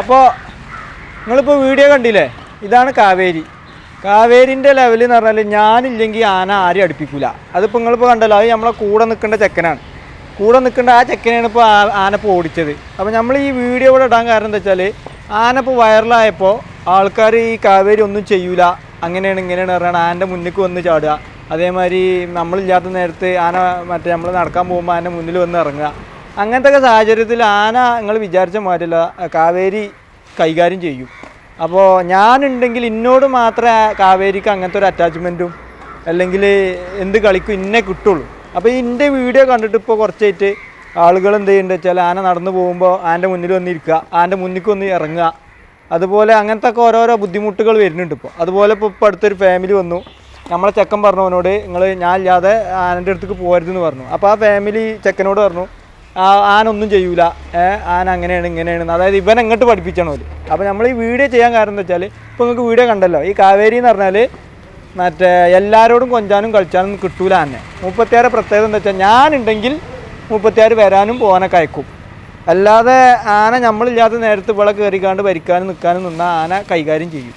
അപ്പോൾ നിങ്ങളിപ്പോൾ വീഡിയോ കണ്ടില്ലേ? ഇതാണ് കാവേരി. കാവേരിന്റെ ലെവൽ എന്ന് പറഞ്ഞാൽ ഞാനില്ലെങ്കിൽ ആന ആരും അടുപ്പിക്കൂല. അതിപ്പോൾ നിങ്ങളിപ്പോൾ കണ്ടല്ലോ അത് നമ്മളെ കൂടെ നിൽക്കേണ്ട ചെക്കനാണ്. കൂടെ നിൽക്കേണ്ട ആ ചെക്കനെയാണ് ഇപ്പോൾ ആന ഇപ്പോൾ ഓടിച്ചത്. അപ്പോൾ നമ്മൾ ഈ വീഡിയോ ഇവിടെ ഇടാൻ കാരണം എന്താ വെച്ചാൽ ആന ഇപ്പോൾ വൈറലായപ്പോൾ ആൾക്കാർ ഈ കാവേരി ഒന്നും ചെയ്യൂല. അങ്ങനെയാണ് ഇങ്ങനെയാണ് പറയുന്നത് ആന്റെ മുന്നിൽ വന്ന് ചാടുക. അതേമാതിരി നമ്മളില്ലാത്ത നേരത്ത് ആന മറ്റേ നമ്മൾ നടക്കാൻ പോകുമ്പോൾ ആന മുന്നിൽ വന്ന് ഇറങ്ങുക. അങ്ങനത്തെ ഒക്കെ സാഹചര്യത്തിൽ ആന നിങ്ങൾ വിചാരിച്ച മാറ്റില്ല കാവേരി കൈകാര്യം ചെയ്യും. അപ്പോൾ ഞാനുണ്ടെങ്കിൽ ഇന്നോട് മാത്രമേ കാവേരിക്ക് അങ്ങനത്തെ ഒരു അറ്റാച്ച്മെന്റും അല്ലെങ്കിൽ എന്ത് കളിക്കും ഇന്നെ കിട്ടുള്ളൂ. അപ്പോൾ എന്റെ വീഡിയോ കണ്ടിട്ട് ഇപ്പോൾ കുറച്ചായിട്ട് ആളുകൾ എന്ത് ചെയ്യുന്നുണ്ട് വെച്ചാൽ ആന നടന്നു പോകുമ്പോൾ ആന്റെ മുന്നിൽ വന്നിരിക്കുക ആന്റെ മുന്നിൽ വന്ന് ഇറങ്ങുക. അതുപോലെ അങ്ങനത്തെ ഒക്കെ ഓരോരോ ബുദ്ധിമുട്ടുകൾ വരുന്നുണ്ട് ഇപ്പോൾ അതുപോലെ ഇപ്പോൾ ഇപ്പോൾ അടുത്തൊരു ഫാമിലി വന്നു. നമ്മളെ ചെക്കൻ പറഞ്ഞവനോട് നിങ്ങൾ ഞാൻ ഇല്ലാതെ ആനന്റെ അടുത്തേക്ക് പോകരുതെന്ന് പറഞ്ഞു. അപ്പോൾ ആ ഫാമിലി ചെക്കനോട് പറഞ്ഞു ആ ആന ഒന്നും ചെയ്യൂല ആന അങ്ങനെയാണ് ഇങ്ങനെയാണ് അതായത് ഇവൻ എങ്ങോട്ട് പഠിപ്പിച്ചാണ് ഓൽ. അപ്പോൾ നമ്മൾ ഈ വീഡിയോ ചെയ്യാൻ കാരണം എന്താ വെച്ചാൽ ഇപ്പോൾ നിങ്ങൾക്ക് വീഡിയോ കണ്ടല്ലോ. ഈ കാവേരി എന്ന് പറഞ്ഞാൽ മറ്റേ എല്ലാവരോടും കൊഞ്ചാനും കളിച്ചാനും കിട്ടൂല തന്നെ മുപ്പത്തിയാറ് പ്രത്യേകത എന്താ വെച്ചാൽ ഞാനുണ്ടെങ്കിൽ മുപ്പത്തിയാറ് വരാനും പോകാനൊക്കെ അയക്കും. അല്ലാതെ ആന നമ്മളില്ലാത്ത നേരത്ത് ഇവിടെ കയറിക്കാണ്ട് ഭരിക്കാനും നിൽക്കാനും നിന്നാൽ ആന കൈകാര്യം ചെയ്യും.